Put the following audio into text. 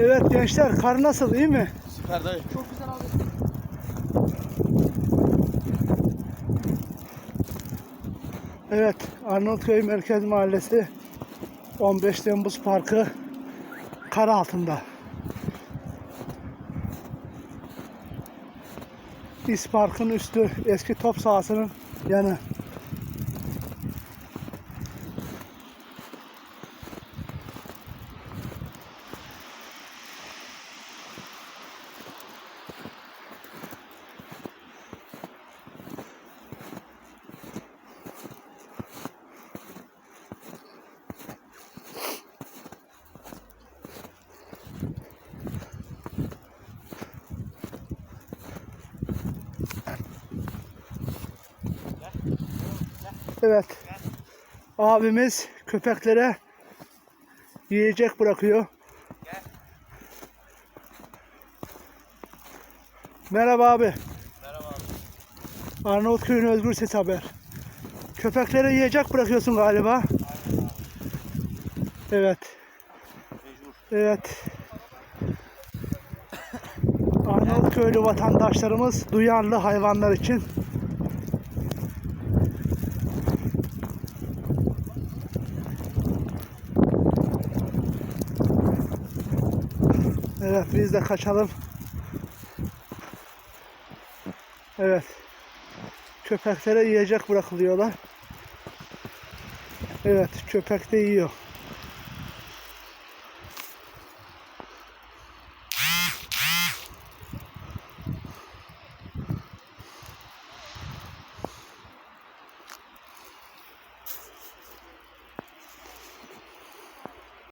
Evet gençler kar nasıl iyi mi? Süper dayı. Çok güzel abi. Evet Arnavutköy Merkez Mahallesi 15 Temmuz Parkı kar altında. İspark'ın üstü eski top sahasının yanı. Evet. Abimiz köpeklere yiyecek bırakıyor. Merhaba abi. Merhaba abi. Arnavutköy'ün Özgür Ses Haber. Köpeklere yiyecek bırakıyorsun galiba. Evet. Mecbur. Evet. Arnavutköylü vatandaşlarımız duyarlı hayvanlar için Evet biz de kaçalım. Evet. Köpeklere yiyecek bırakılıyorlar. Evet köpek de yiyor.